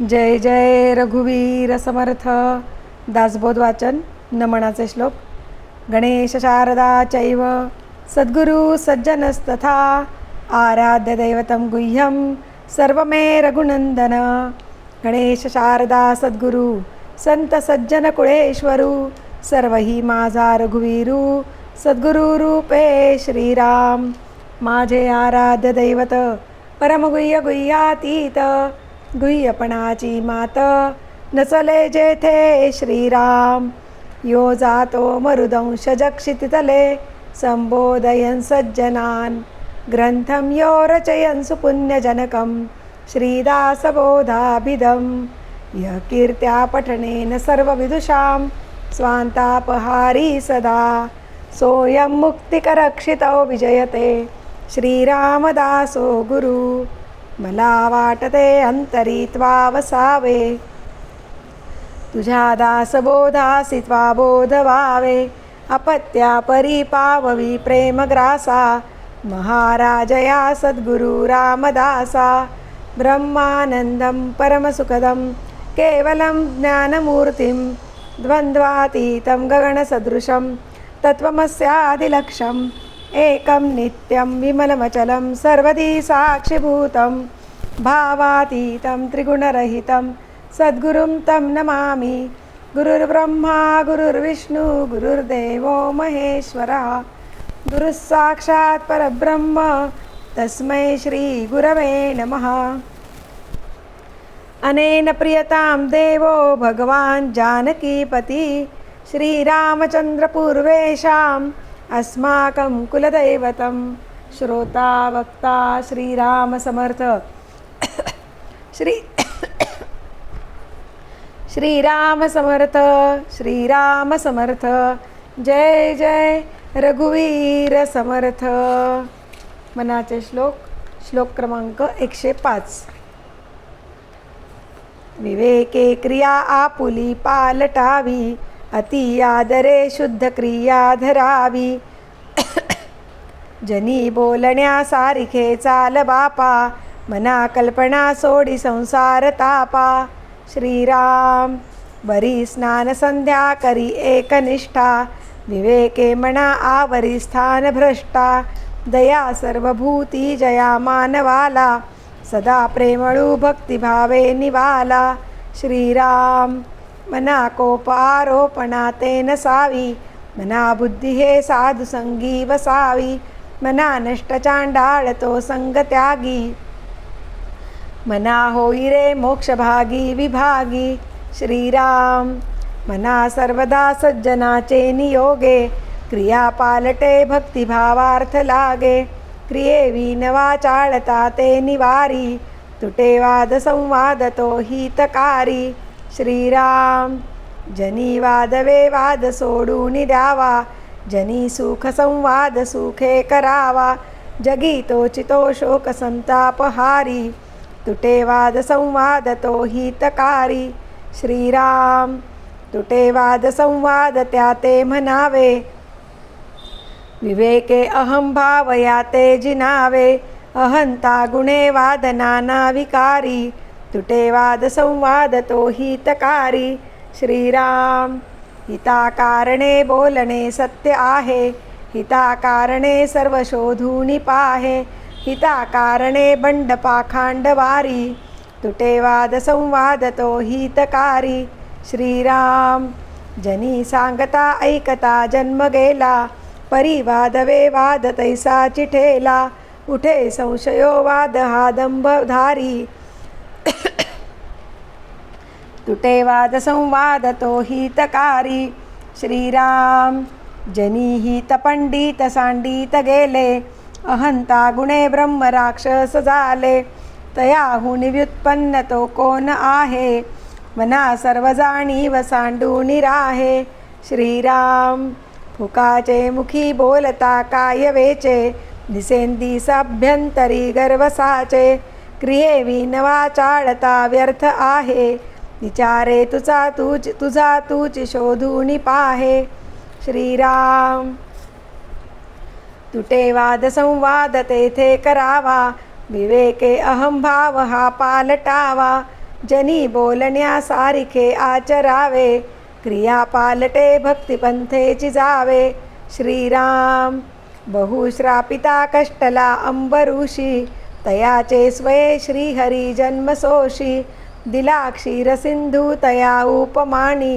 जय जय रघुवीर समर्थ दासबोध वाचन नमनाचे श्लोक. गणेश शारदा चैव सद्गुरु सज्जनस्तथा आराध्य दैवतं गुह्यं सर्वमे रघुनंदन गणेश शारदा सद्गुरु संत सज्जन कुळेश्वरू सर्व ही माझा रघुवीरू सद्गुरु रूपे श्रीराम. माझे आराध्य दैवत परमगुह्य गुह्यातीत गुह्यपणाची मात। नचले जेथे श्रीराम। यो जातो मरुदंश जक्षितितले संबोधयन् सज्जनान्। ग्रन्थं यो रचयन् सुपुण्यजनकं श्रीदासबोधाभिधं यः कीर्त्या पठनेन सर्वविदुषां स्वान्तापहारी सदा। सोऽयं मुक्तिकरक्षितो विजयते। श्रीरामदासो गुरु। मला वाटते अंतरित्वा वसावे. तुझ्या दासबोधासी त्वा बोध व्हावे अपत्या परिपाववी प्रेमग्रासा महाराजया सद्गुरु रामदासा. ब्रह्मानन्दं परमसुखदं. केवलं ज्ञानमूर्तिं. द्वन्द्वातीतं गगनसदृशं. तत्त्वमस्यादिलक्ष्यम् एकं नित्यं विमलमचलं सर्वदी साक्षिभूतं भावातीतं त्रिगुणरहितं सद्गुरुं तं नमामि। गुरुर्ब्रह्मा गुरुर्विष्णु गुरुर्देवो महेश्वरः। गुरुस्साक्षात् परब्रह्म तस्मै श्रीगुरवे नमः। अनेन प्रियतां देवो भगवान् जानकीपति श्रीरामचन्द्रपूर्वेषां अस्माकं कुलदैवतं श्रोता वक्ता श्रीरामसमर्थ। श्री श्रीरामसमर्थ श्रीरामसमर्थ। जय जय रघुवीर समर्थ। मनाचे श्लोक श्लोक क्रमांक एकशे पाच. विवेके क्रिया आपुली पालटावी अति आदरे शुद्ध क्रिया धरावी. जनी बोलण्या सारिखे चाल बापा मना कल्पना सोडी संसार तापा. श्रीराम बरी स्नान संध्या करी एकनिष्ठा विवेके मना आवरी स्थान भ्रष्टा. दया सर्वभूती जया मानवाला. सदा प्रेमळू भक्तिभावे निवाला. श्रीराम मना कोपारोपणा ते नसावी मना बुद्धी हे साधू वसावी मना नष्टचाण्डाळतो सङ्गत्यागी तो मना होई रे मोक्षभागी विभागी श्रीराम मना सर्वदा सज्जनाचे नियोगे क्रिया पालटे भक्तिभावार्थ लागे क्रिये नवा चाळता ते निवारी तुटे वाद संवाद तो हितकारी। श्रीराम जनी वादवे वाद सोडून द्यावा जनी सुख संवाद सुखे करावा जगी तोचितो शोक संतापहारी तुटे वाद संवाद तो हितकारी श्रीराम तुटे वाद संवाद त्या ते म्हणावे विवेके अहं भावया ते जिनावे अहंता गुणे वाद नाना विकारी तुटे वाद संवाद तो हितकारी. श्रीराम हिताकारणे बोलणे सत्य आहे. हिताकारणे सर्व शोधूनी पाहे. हिताकारणे बंड पाखांडवारी तुटे वाद संवाद तो हितकारी. श्रीराम जनी सांगता ऐकता जन्म गेला. परिवादवे वाद तैसा चिठेला. उठे संशयो वाद हा दंभधारी. तुटे वाद संवाद तो हितकारी. श्रीराम जनी पंडित सांडित गेले. अहंता गुणे ब्रह्म राक्षस झाले. तयाहून व्युत्पन्न तो कोण आहे? मना सर्व जाणीव सांडून राहे श्रीराम फुकाचे मुखी बोलता काय वेचे? दिसेंदी साभ्यंतरी गर्वसाचे. क्रिये विनवा चाळता व्यर्थ आहे. विचारे तुझा तुझ तुझा तुझी शोधून पाहे. श्रीराम. तुटे वाद संवाद तेथे करावा. विवेके अहंभाव हा पालटावा. जनी बोलण्या सारिखे आचरावे. क्रिया पालटे भक्तिपंथेची जावे श्रीराम. बहुश्रापिता कष्टला अंबरुषी. तयाचे स्वये श्रीहरी जन्मसोषी दिला क्षीरसिंधू तया उपमानी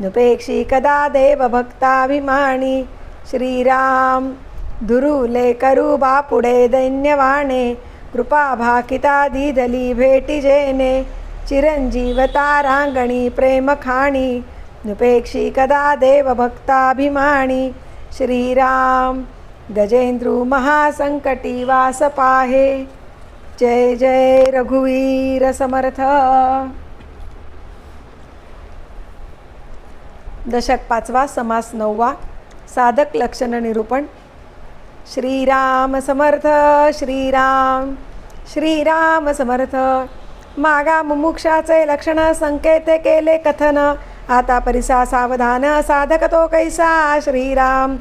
नुपेक्षी कदा देव भक्ताभिमानी श्रीराम दुरुले करू बापुडे दैन्यवाणे कृपा भाकिता दिदली भेटी जेने। चिरंजीवता रांगणी प्रेम खाणी नुपेक्षी कदा देव भक्ताभिमानी श्रीराम गजेंद्रू महासंकटी वास पाहे। जय जय रघुवीर समर्थ. दशक पाचवा समास नववा साधक लक्षण निरूपण. श्रीराम समर्थ श्रीराम श्रीराम समर्थ. मागा मुमुक्षाचे लक्षण संकेते केले कथन. आता परिसा सावधान साधक तो कैसा? श्रीराम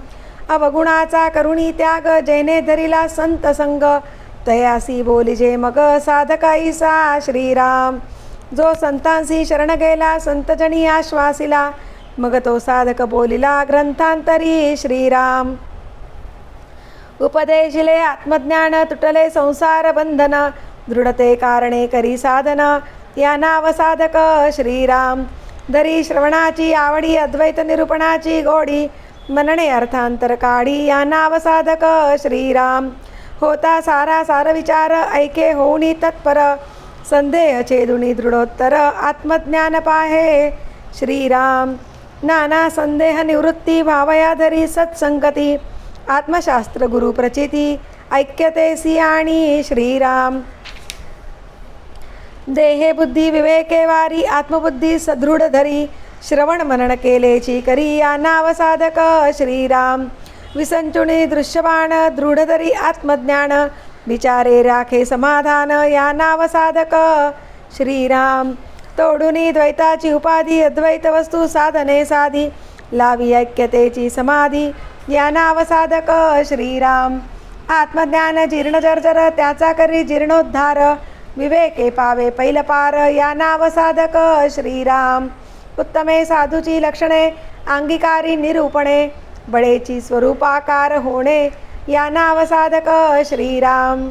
अवगुणाचा करुणी त्याग जैने धरिला संत संग. तयासी बोलिजे मग साधकाईसा श्रीराम. जो संतांसी शरण गेला संतजनी आश्वासिला. मग तो साधक बोलिला ग्रंथांतरी श्रीराम. उपदेशिले आत्मज्ञान तुटले संसार बंधन. दृढते कारणे करी साधन. या नाव साधक श्रीराम. दरी श्रवणाची आवडी अद्वैत निरूपणाची गोडी. मनणे अर्थांतर काढी या नाव साधक श्रीराम. होता सारा सार विचार ऐके होऊनी तत्पर. संदेह छेदुनी दृढोत्तर. आत्मज्ञान पाहे. श्रीराम. नाना संदेह निवृत्ती भावया धरी सत्संगती. आत्मशास्त्र गुरु प्रचिती. ऐक्यते सियाणी श्रीराम. देहे बुद्धी विवेके वारी. आत्मबुद्धी सदृढ धरी. श्रवण मनन केलेची करी या नाव साधक श्रीराम. विसंचुनी दृश्यबाण दृढधरी आत्मज्ञान विचारे राखे समाधान या नाव साधक. श्रीराम तोडुनी द्वैताची उपाधी अद्वैत वस्तू साधने साधी लावी ऐक्यतेची समाधी या नाव साधक. श्रीराम आत्मज्ञान जीर्ण जर्जर त्याचा करी जीर्णोद्धार विवेके पावे पैलपार या नाव साधक. श्रीराम उत्तमे साधूची लक्षणे अंगीकारी निरूपणे बळेची स्वरूपाकार होणे या नाव साधक श्रीराम.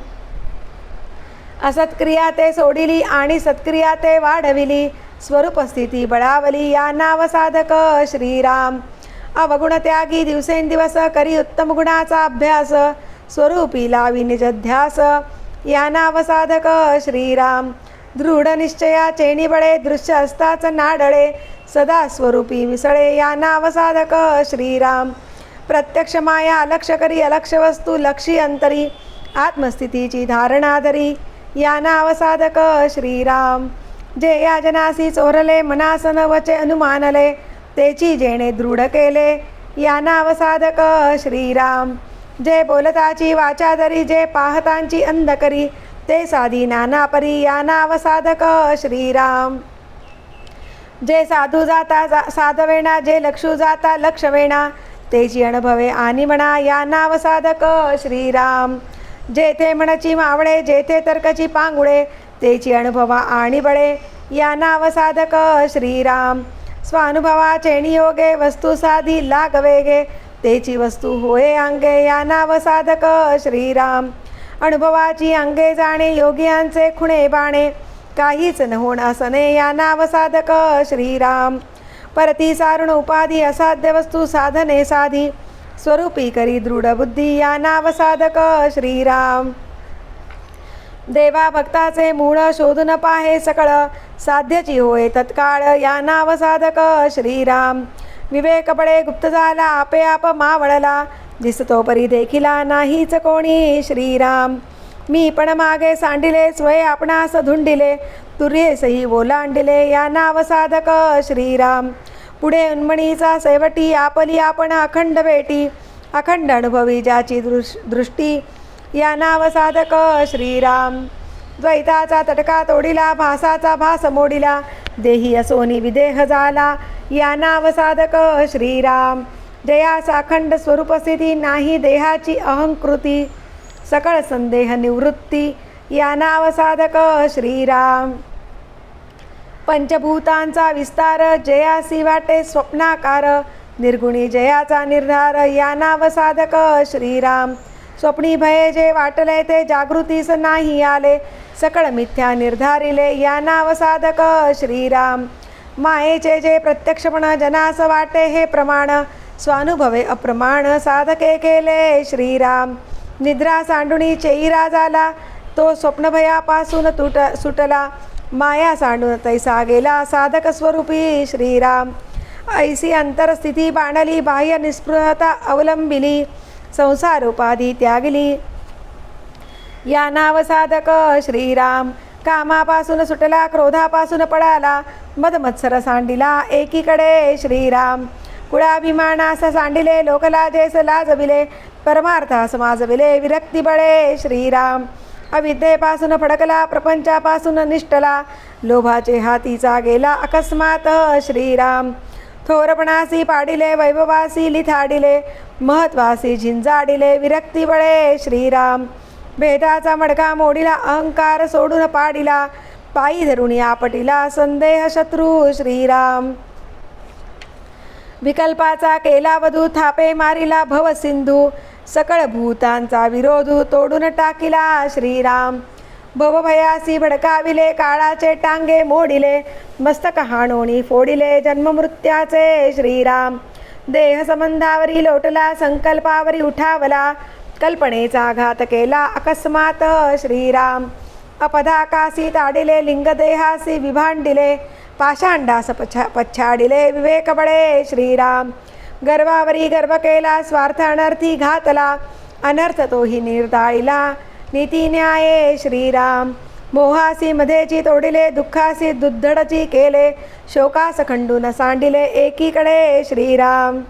असत्क्रिया ते सोडिली आणि सत्क्रिया ते वाढविली स्वरूप स्थिती बळावली या नाव साधक श्रीराम. अवगुण त्यागी दिवसेंदिवस करी उत्तम गुणाचा अभ्यास स्वरूपी लावी निजध्यास या नाव साधक श्रीराम. दृढ निश्चया चेणी बळे दृश्य असताच नाडळे सदा स्वरूपी मिसळे या नाव साधक श्रीराम. प्रत्यक्ष माया अलक्ष करी अलक्ष वस्तू लक्षी अंतरी आत्मस्थितीची धारणाधरी या नाव साधक श्रीराम. जे या जनासी चोरले मनासन वचे अनुमानले तेची जेणे दृढ केले. या नाव साधक श्रीराम. जे बोलताची वाचादरी जे पाहतांची अंध करी ते साधी नाना परी. या नाव साधक श्रीराम. जे साधू जाता जा साधवेणा जे लक्षू जाता लक्षवेणा तेची अनुभवे आणि म्हणा या नाव साधक श्रीराम. जेथे म्हणची मावळे जेथे तर्कची पांगुळे तेची अनुभवा आणि बळे. या नाव साधक श्रीराम. स्वानुभवाचे नियोगे वस्तू साधी लागवेगे तेची वस्तू होय अंगे या नाव साधक श्रीराम. अनुभवाची अंगे जाणे योगियांचे खुणे बाणे. काहीच न होणासने या नाव साधक श्रीराम. परती सारुण उपाधी असाध्य वस्तू साधने साधी. स्वरूपी करी दृढ बुद्धी या नाव साधक श्रीराम. देवा भक्ताचे मूळ शोधून पाहे सकळ. साध्यची होय तत्काळ या नाव साधक श्रीराम. विवेक पडे गुप्त झाला आपे आप मावळला. दिसतो परी देखिला नाहीच कोणी श्रीराम. मी पण मागे सांडिले स्वय आपणास धुंडिले तुर्येसही ओलांडिले या नाव साधक श्रीराम. पुढे उन्मणीचा सेवटी आपली आपण अखंड भेटी. अखंड अनुभवी ज्याची दृश दृष्टी या नाव साधक श्रीराम. द्वैताचा तटका तोडिला भासाचा भास मोडिला. देही असोनी विदेह झाला या नाव साधक श्रीराम. जयास अखंड स्वरूपस्थिती नाही देहाची अहंकृती. सकळ संदेह निवृत्ती या नाव साधक श्रीराम. पंचभूतांचा विस्तार जयासी वाटे स्वप्नाकार. निर्गुणी जयाचा निर्धार या नाव साधक श्रीराम. स्वप्नी भये जे वाटले ते जागृतीस नाही आले. सकळ मिथ्या निर्धारिले या नाव साधक श्रीराम. मायेचे जे प्रत्यक्षपण जनास वाटे हे प्रमाण. स्वानुभवे अप्रमाण साधके केले श्रीराम. निद्रा सांडुणी चेईरा झाला. तो स्वप्नभयापासून तुट सुटला. माया सांडून तैसा गेला. साधक स्वरूपी श्रीराम. ऐसी अंतरस्थिती बाणली. बाह्य निस्पृहता अवलंबिली. संसार उपाधी त्यागली. या नाव साधक श्रीराम. कामापासून सुटला. क्रोधापासून पडाला मदमत्सर सांडिला. एकीकडे श्रीराम. कुळाभिमानास सांडिले लोकलाजेस लाजविले परमार्थ समाजविले विरक्ती बळे श्रीराम. अविद्येपासून फडकला प्रपंचापासून निष्ठला लोभाचे हातीचा गेला अकस्मात श्रीराम. थोरपणासी पाडिले वैभवासी लिथाडिले महत्वासी झिंजाडिले विरक्ती बळे श्रीराम. भेदाचा मडका मोडिला अहंकार सोडून पाडिला पायी धरुणी आपटिला संदेह शत्रू श्रीराम. विकल्पाचा केला वधू थापे मारिला भवसिंधू सकळ भूतांचा विरोधू तोडून टाकिला श्रीराम. भवभयासी भडकाविले काळाचे टांगे मोडिले. मस्तक हाणोणी फोडिले जन्ममृत्याचे श्रीराम. देह संबंधावरी लोटला संकल्पावरी उठावला. कल्पनेचा घात केला अकस्मात श्रीराम. अपधाकासी ताडिले लिंगदेहासी विभांडिले. पाषांडास पछा पछाडिले विवेकबळे श्रीराम। गर्वावरी गर्व केला स्वार्थ अनर्थी घातला अनर्थ तोही निर्दाळिला। नीतीन्याये श्रीराम। मोहासी मधेची तोडिले दुःखासी दुद्धडची केले शोकास खंडून सांडिले एकीकडे श्रीराम।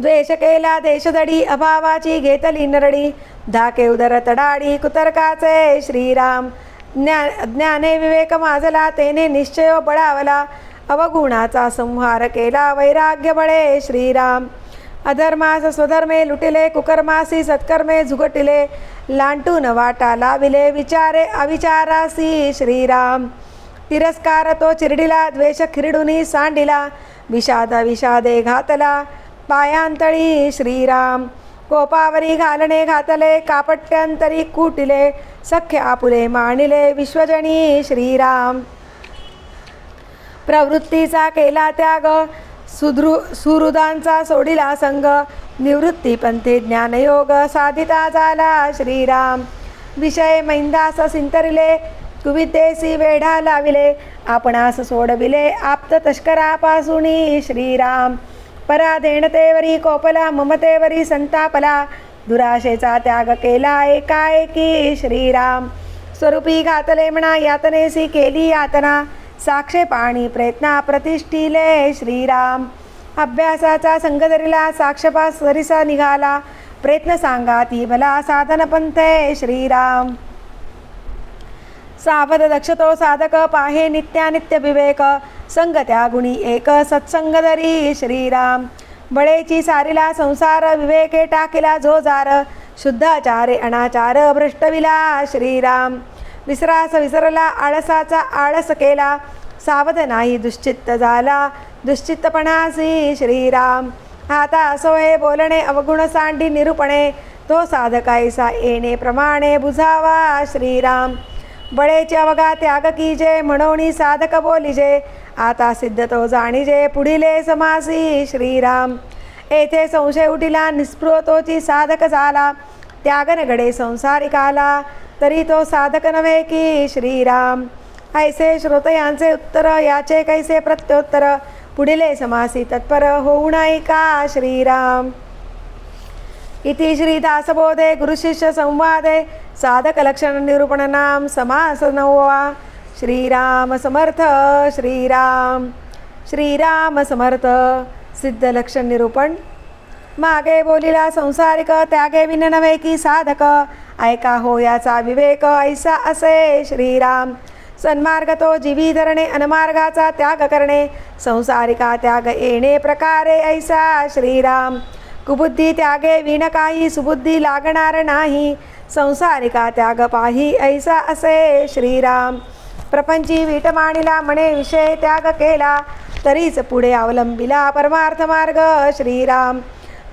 द्वेष केला देशदडी अभावाची घेतली नरडी धाके उदर तडाडी कुतर्काचे श्रीराम। ज्ञा ज्ञाने विवेक माजला तेने निश्चय बळावला. अवगुणाचा संहार केला वैराग्य बळे श्रीराम. अधर्मास स्वधर्मे लुटिले कुकर्मासी सत्कर्मे झुगटिले. लांटून वाटा लाविले विचारे अविचारासी श्रीराम. तिरस्कार तो चिरडिला द्वेष खिरडुनी सांडिला. विषाद विषादे घातला पायांतळी श्रीराम. कोपावरी घालणे घातले कापट्यांतरी कुटिले. सख्य आपुले मानिले विश्वजनी श्रीराम. प्रवृत्तीचा केला त्याग सुदृ सुहृदांचा सोडिला संग निवृत्तीपंथी ज्ञानयोग साधिता झाला श्रीराम. विषय मैंदास सिंतरिले कुविद्येसी वेढा लाविले आपणास सोडविले आप्त तस्करापासुनी श्रीराम. परा देणतेवरी कोपला ममतेवरी संतापला दुराशेचा त्याग केला एकाएकी श्रीराम? स्वरूपी घातले म्हणा यातनेसी केली यातना. साक्षे पाणी प्रयत्ना प्रतिष्ठिले श्रीराम. अभ्यासाचा संघ धरिला साक्षपा सरिसा निघाला. प्रयत्न सांगा ती भला साधन पंथे श्रीराम. सावध दक्षतो साधक पाहे नित्यानित्य विवेक. संग त्या गुणी एक सत्संग धरी श्रीराम. बळेची सारिला संसार विवेके टाकिला जो जार शुद्धाचारे अनाचार भ्रष्टविला श्रीराम. विसरास विसरला आळसाचा आळस केला सावध नाही दुश्चित्त झाला दुश्चित्तपणासी श्रीराम. आता असो हे बोलणे अवगुण सांडी निरूपणे तो साधकायसा येणे प्रमाणे बुझावा श्रीराम. बळेचे अवगा त्याग कीजे म्हणवणी साधक बोलिजे आता सिद्ध तो जाणीजे पुढिले समासी श्रीराम. येथे संशय उठिला निस्पृहतोची साधक झाला. त्यागन घडे संसारिकाला तरी तो साधक नव्हे की श्रीराम. ऐसे श्रोतयांचे उत्तर याचे कैसे प्रत्युत्तर? पुढिले समासी तत्पर होऊ नाही का श्रीराम? इति श्रीदासबोधे गुरुशिष्य संवादे साधक लक्षण निरूपण नाम समास नववा. श्रीराम समर्थ श्रीराम. श्रीराम समर्थ सिद्ध लक्षण निरूपण. मागे बोलिला संसारिक त्यागे विन नव्हे की साधक. ऐका हो याचा विवेक ऐसा असे. श्रीराम. सन्मार्ग तो जीवी धरणे अनमार्गाचा त्याग करणे. संसारिका त्याग येणे प्रकारे ऐसा. श्रीराम. कुबुद्धी त्यागे विण काही सुबुद्धी लागणार नाही. संसारिका त्याग पाही ऐसा असे. श्रीराम. प्रपंची वीट मानिला म्हणे विषय त्याग केला. तरीच पुढे अवलंबिला परमार्थ मार्ग श्रीराम.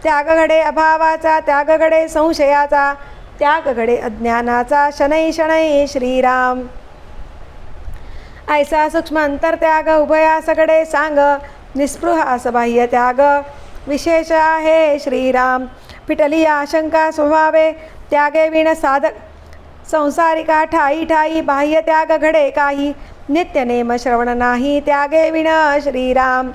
त्याग घडे अभावाचा त्याग घडे संशयाचा त्याग घडे अज्ञानाचा शनै शनै श्रीराम. ऐसा सूक्ष्म अंतरत्याग उभया सगळे सांग निस्पृहास बाह्य त्याग. विशेष आहे श्रीराम. पिटली आशंका स्वभावे त्यागे विण साधक संसारिका ठाई ठाई बाह्य त्याग घडे काही. नित्यनेम श्रवण नाही त्यागे विण श्रीराम.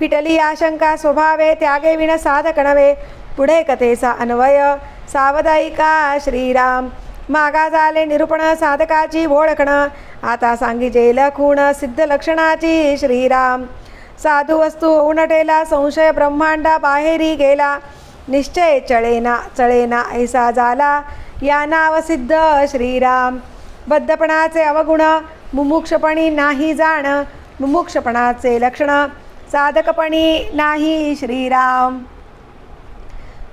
पिटली आशंका स्वभावे त्यागे विण साधक नव्हे. पुढे कथेचा अन्वय सावधायिका श्रीराम. मागा झाले निरूपण साधकाची ओळखण. आता सांगिजे लखूण सिद्ध लक्षणाची श्रीराम. साधू वस्तू उनटेला संशय ब्रह्मांडा बाहेरी गेला. निश्चय चळेना चळेना ऐसा झाला या नाव सिद्ध श्रीराम. बद्धपणाचे अवगुण मुमुक्षपणी नाही जाण मुमुक्षपणाचे लक्षण. साधकपणी नाही श्रीराम.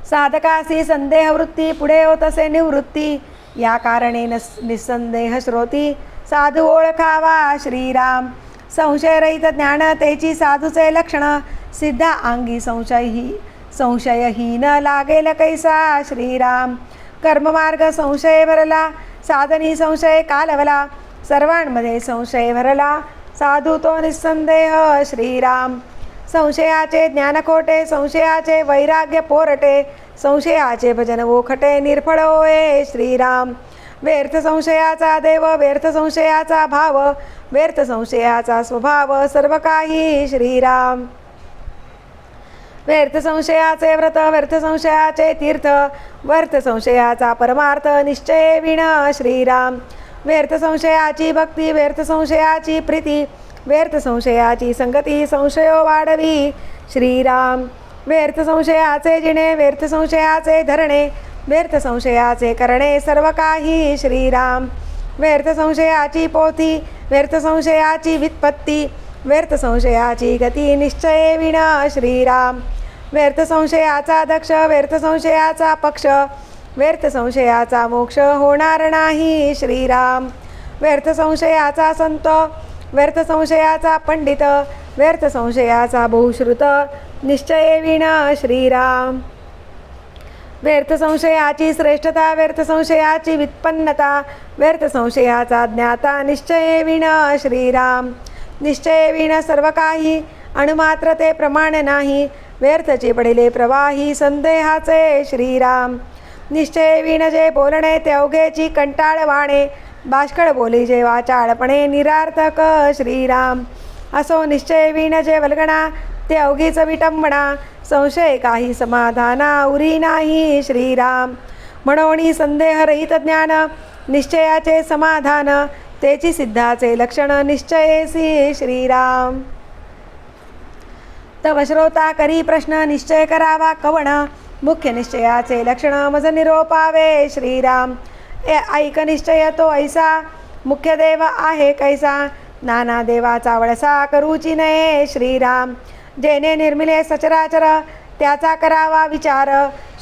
साधकासी संदेहवृत्ती पुढे होत असे निवृत्ती. या कारणे नस निसंदेह श्रोती. साधू ओळखावा श्रीराम. संशयरहित ज्ञान तेची साधूचे लक्षण. सिद्धा अंगी संशयही संशयहीन लागेल कैसा? श्रीराम. कर्ममार्ग संशय भरला साधनी संशय कालवला सर्वांमध्ये संशय भरला साधू तो निसंदेह श्रीराम. संशयाचे ज्ञान खोटे संशयाचे वैराग्य पोरटे संशयाचे भजन ओखटे निर्फळ होय श्रीराम. व्यर्थ संशयाचा देव व्यर्थ संशयाचा भाव व्यर्थ संशयाचा स्वभाव सर्व काही श्रीराम. व्यर्थ संशयाचे व्रत व्यर्थ संशयाचे तीर्थ व्यर्थ संशयाचा परमार्थ निश्चय विण श्रीराम. व्यर्थ संशयाची भक्ती व्यर्थ संशयाची प्रीती व्यर्थ संशयाची संगती संशयो वाढवी श्रीराम. व्यर्थ संशयाचे जिणे व्यर्थ संशयाचे धरणे व्यर्थ संशयाचे करणे सर्व काही श्रीराम. व्यर्थ संशयाची पोथी व्यर्थ संशयाची व्युत्पत्ती व्यर्थ संशयाची गती निश्चय विना श्रीराम. व्यर्थ संशयाचा दक्ष व्यर्थ संशयाचा पक्ष. व्यर्थ संशयाचा मोक्ष होणार नाही श्रीराम. व्यर्थ संशयाचा संत व्यर्थ संशयाचा पंडित व्यर्थ संशयाचा बहुश्रुत निश्चय विण श्रीराम. व्यर्थ संशयाची श्रेष्ठता व्यर्थ संशयाची व्युत्पन्नता व्यर्थ संशयाचा ज्ञाता निश्चय विण श्रीराम. निश्चय विण सर्व काही अणुमात्र ते प्रमाण नाही. व्यर्थचे पडिले प्रवाही संदेहाचे श्रीराम. निश्चय विण जे बोलणे ते अवघेची कंटाळ वाणे बाष्कळ बोली जे वाचाळपणे निरार्थक श्रीराम. असो निश्चय विण जे वल्गणा ते अवघीच विटंबणा. संशय काही समाधाना उरी नाही श्रीराम. म्हणून संदेहरहित ज्ञान निश्चयाचे समाधान. तेची सिद्धाचे लक्षण निश्चयेसी श्रीराम। तव श्रोता करी प्रश्न निश्चय करावा कवण। मुख्य निश्चयाचे लक्षण मज निरोपावे श्रीराम। ए ऐक निश्चय तो ऐसा। मुख्य देव आहे कैसा। नाना देवाचा वळसा करूची नये श्रीराम। जेने निर्मिले सचराचर त्याचा करावा विचार।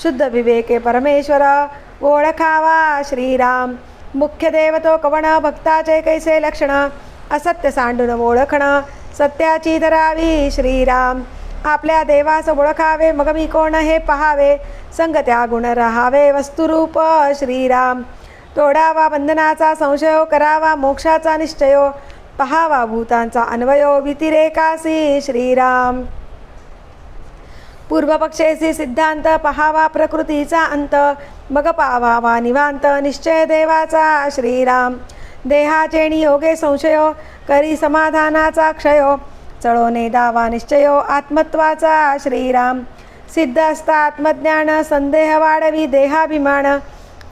शुद्ध विवेके परमेश्वर ओळखावा श्रीराम। मुख्य देवतो कवण भक्ताचे कैसे लक्षण? असत्य सांडून ओळखण. सत्याची धरावी श्रीराम. आपल्या देवास ओळखावे मग मी कोण हे पहावे? संग त्या गुण राहावे वस्तुरूप श्रीराम. तोडावा बंधनाचा संशय करावा मोक्षाचा निश्चयो. पहावा भूतांचा अन्वयो भीतिरेकासी श्रीराम. पूर्वपक्षेसी सिद्धांत पहावा प्रकृतीचा अंत मग पावावा निवांत निश्चय देवाचा श्रीराम. देहाचे योगे संशयो करी समाधानाचा क्षयो चळोने दावा निश्चयो आत्मत्वाचा श्रीराम. सिद्ध असता आत्मज्ञान संदेह वाढवी देहाभिमान.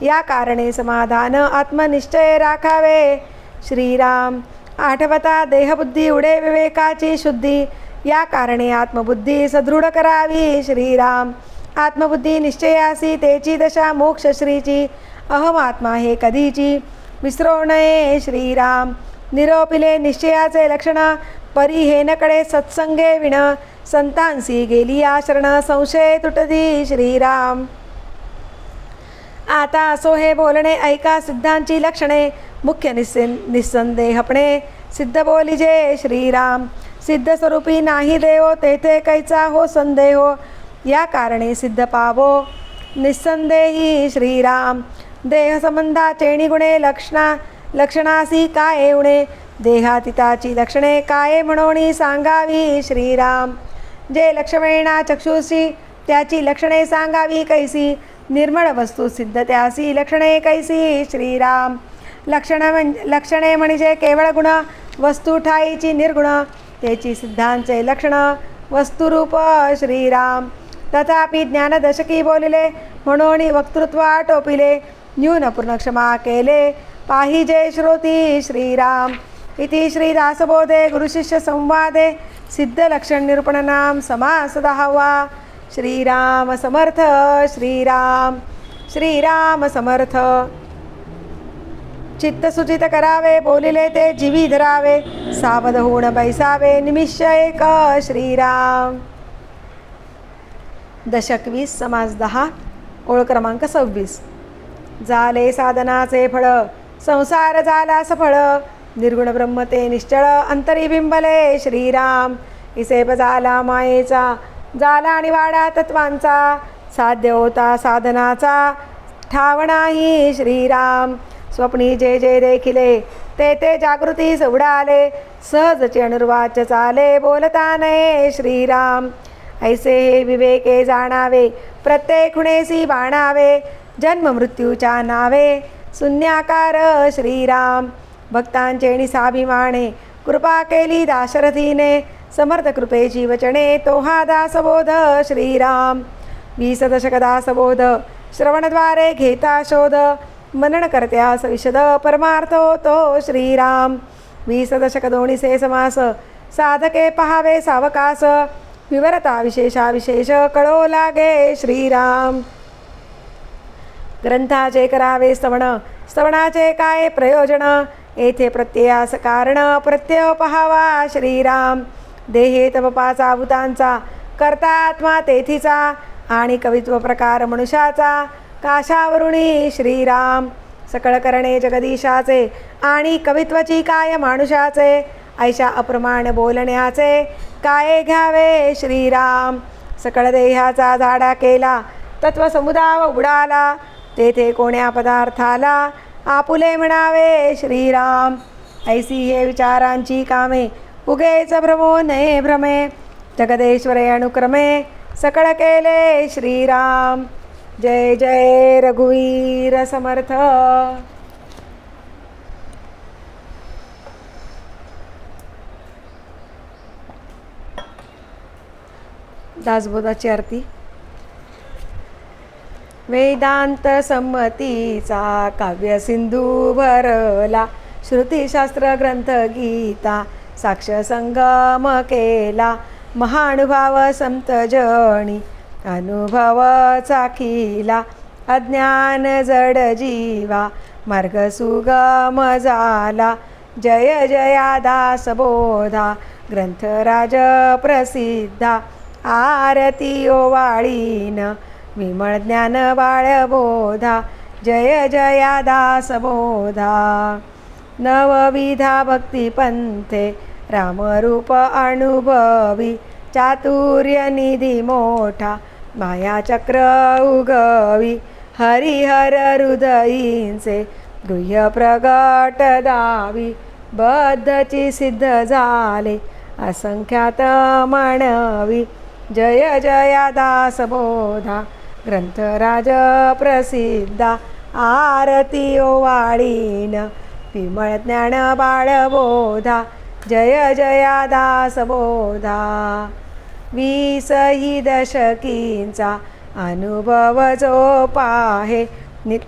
या कारणे समाधान आत्मनिश्चय राखावे. श्रीराम आठवता देहबुद्धी उडे विवेकाची शुद्धी. या कारणे आत्मबुद्धी सदृढ करावी. श्रीराम. आत्मबुद्धी निश्चयासी तेची दशा मोक्ष श्रीची. अहम आत्मा हे कधीची? विसरो श्रीराम. निरोपिले निश्चयाचे लक्षण परी हेनकडे सत्संगे विण. संतांसी गेली आशरण संशय तुटदी श्रीराम. आता असो हे बोलणे ऐका सिद्धांची लक्षणे. मुख्य निस्से निस्संदेहपणे सिद्ध बोलिजे श्रीराम. सिद्धस्वरूपी नाही देव तेथे कैचा हो संदेहो. या कारणे सिद्ध पावो. निसंदेही श्रीराम. देह चेणी गुणे लक्षणा लक्षणासी काय उणे? देहातीताची लक्षणे काय म्हणोणी सांगावी श्रीराम. जे लक्षवेणा चक्षुषी त्याची लक्षणे सांगावी कैसी? निर्मळ वस्तू सिद्ध त्यासी लक्षणे कैसी? श्रीराम. लक्षण म्हणजे लक्षणे म्हणजे केवळ गुण वस्तू ठाईची निर्गुण. त्याची सिद्धांचे लक्षणं वस्तुरूप श्रीराम. तथापि ज्ञानदशकी बोलिले म्हणून वक्तृत्व टोपिले न्यून क्षमा केले. पाहिजे श्रोती श्रीराम. इति श्रीदासबोधे गुरुशिष्य संवादे निरूपणनाम समास दहावा श्रीराम समर्थ श्रीराम. श्रीराम समर्थ. चित्तसुचित करावे बोलिले ते जीवी धरावे सावध होऊन बैसावे निमिष एक श्रीराम. दशक वीस समाज दहा ओळ क्रमांक सव्वीस. झाले साधनाचे फळ संसार झाला सफळ निर्गुण ब्रह्म ते निश्चळ अंतरी बिंबले श्रीराम. इसेप झाला मायेचा झाला वाडा तत्वांचा साध्य होता साधनाचा ठावणाही श्रीराम. स्वप्नी जे जे देखिले ते ते जागृतीस उडाले सहजचे अनुर्वाच चाले बोलता नये श्रीराम. ऐसे हे विवेके जाणावे. प्रत्येक खुणेसी बाणावे. जन्म मृत्यूच्या नावे. शून्याकार श्रीराम. भक्तांचे निसाभिमाने कृपा केली दाशरथीने. समर्थ कृपेची वचने. तो हा दासबोध श्रीराम. वीस दशक दासबोध. श्रवणद्वारे घेता शोध. मनन करत्यास विशद परमार्थ होतो श्रीराम. वीस दशक दोन्हीचे समास. साधके पहावे सावकास. विवरता विशेषा विशेष कळो लागे श्रीराम. ग्रंथाचे करावे स्तवण. स्तवणाचे काय प्रयोजन? येथे प्रत्ययास कारण प्रत्यय पहावा श्रीराम. देहे तपपाचा भूतांचा करता आत्मा तेथीचा आणि कवित्व प्रकार मनुष्याचा. काशावरुणी श्रीराम सकळ करणे जगदीशाचे आणि कवित्वची काय मानुषाचे ऐशा अप्रमाण बोलण्याचे काय घ्यावे श्रीराम? सकळ देहाचा झाडा केला तत्व समुदाव उडाला तेथे कोण्या पदार्थाला आपुले म्हणावे श्रीराम? ऐसी हे विचारांची कामे उगेच भ्रमो नये भ्रमे जगदेश्वरे अनुक्रमे सकळ केले श्रीराम. जय जय रघुवीर समर्थ. दासबोधाची आरती. वेदांत संमतीचा काव्य सिंधू भरला. श्रुतीशास्त्र ग्रंथ गीता साक्ष संगम केला. महानुभाव संत जणी अनुभव चाखिला अज्ञान जड जीवा मार्ग सुगम झाला. जय जया दास बोधा ग्रंथराज प्रसिद्धा आरती ओवाळीन विमळ ज्ञान बाळबोधा जय जया दास बोधा. नवविधा भक्तिपंथे रामरूप अनुभवी चातुर्य निधी मोठा मायाचक्र उगवी हरिहर हृदयींचे गृह्य प्रगट दावी बद्धची सिद्ध झाले असंख्यात मानवी जय जया दास बोधा ग्रंथराज प्रसिद्धा आरती ओवाळीन विमळ ज्ञान बाळबोधा जय जया दास बोधा. वीस ही दशकींचा अनुभव जो पाहे नि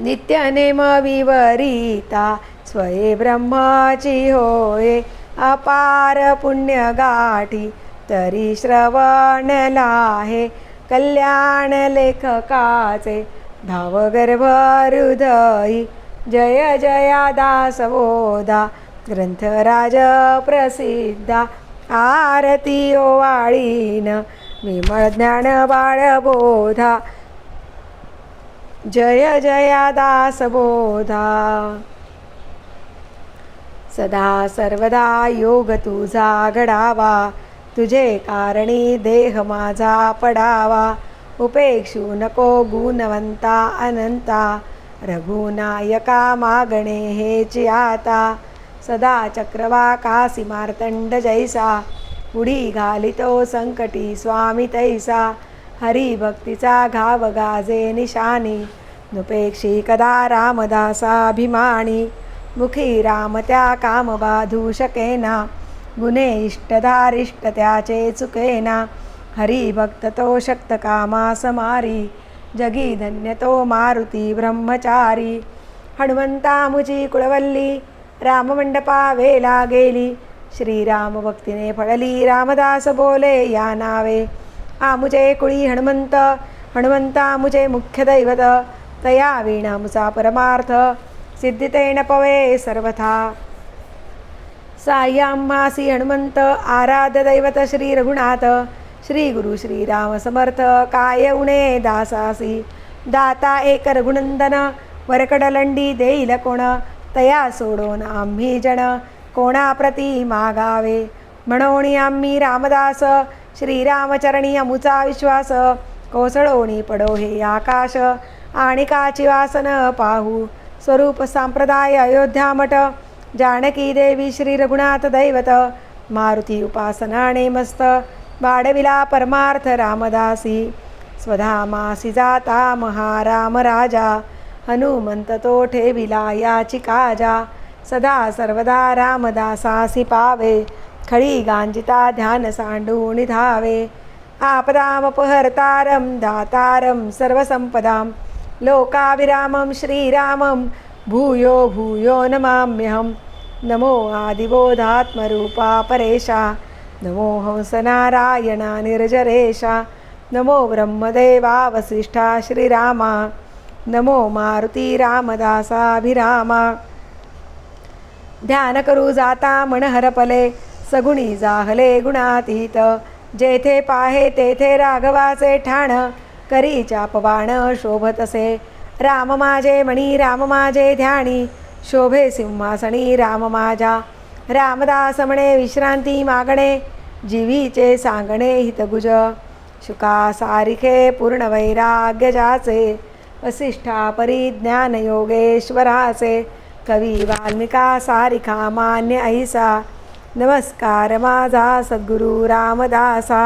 नित्यनेम विवरिता स्वये ब्रह्माची होय अपार पुण्य गाठी तरी श्रवण लाहे कल्याण लेखकाचे भावगर्भ हृदयी. जय जया दास बोधा. ग्रंथराज प्रसिद्धा आरती ओवाळीन विमळ ज्ञान बाळबोधा जय जया दास बोधा. सदा सर्वदा योग तुझा घडावा. तुझे कारणी देह माझा पडावा. उपेक्षू नको गुणवंता अनंता. रघुनायका मागणे हेची आता. सदा चक्रवाकासी मार्तंड जैसा उडी घालितो संकटी स्वामी तैसा हरिभक्तीचा घाव गाजे निशानी नुपेक्षी कदा रामदासाभिमानी मुखी राम त्या काम बाधू शकेना गुणे इष्टधारिष्ट त्याचे चुकेना हरिभक्त तो शक्त कामा समारी जगी धन्य तो मारुती ब्रह्मचारी हनुमंता मुजी कुळवल्ली राममंडपा वेला गेली श्रीराम भक्तीने फळली रामदास बोले या नावे आमुजे कुळी हनुमंत हनुमंता मुचे मुख्य दैवत तया वीणामुचा परमार्थ सिद्धितेन पवे सर्वथा साह्याम्हासी हनुमंत आराध्य दैवत श्री रघुनाथ श्री गुरु श्रीराम समर्थ काय उणे दासासी दाता एक रघुनंदन वरकडलंडी देईल कोण तया सोडून आम्ही जण कोणाप्रती मागावे? म्हणून आम्ही रामदास श्रीरामचरणी अमुचा विश्वास कोसळोणी पडो हे आकाश. आणि काची वासन पाहू स्वरूप संप्रदाय अयोध्या मठ. जानकी देवी श्री रघुनाथ दैवत मारुती उपासनाने मस्त वाढविला परमार्थ रामदासी. स्वधामासी जाता महाराम राजा. हनुमंत तो ठेविला याची काजा सदा सर्वदा रामदासासी पावे। खळी गांजिता ध्यान सांडून धावे। आपदामपहर्तारं दातारं सर्वसंपदां लोकाविरामं श्रीरामं भूयो भूयो नमाम्यहं। नमो आदिबोधात्मरूपा परेशा। नमो हंसनारायणा निर्जरेशा। नमो ब्रह्मदेवा वसिष्ठा श्रीरामा। नमो मारुती रामदासाभिरामा। ध्यान करू जाता मन हरपले सगुणी जाहले गुणातीत। जेथे पाहे तेथे राघवाचे ठाण करी चापवाण शोभतसे। राम माझे मणी राम माझे ध्यानी शोभे सिंहासणी राम माझा। रामदास म्हणे विश्रांती मागणे जीवीचे सांगणे हितगुज। शुका सारिखे पूर्ण वैराग्य जाचे। वसिष्ठा परिज्ञान योगेश्वरासे कवी वाल्मिका सारिका मान्य ऐसा नमस्कार माझा सद्गुरू रामदासा।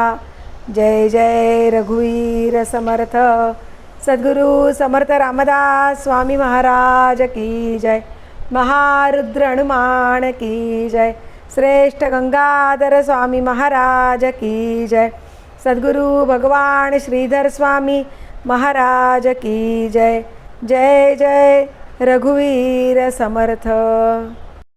जय जय रघुवीर समर्थ। सद्गुरू समर्थ रामदास स्वामी महाराज की जय। महारुद्र हनुमान की जय। श्रेष्ठ गंगाधर स्वामी महाराज की जय। सद्गुरू भगवान श्रीधर स्वामी महाराज की जय जय जय रघुवीर समर्थ।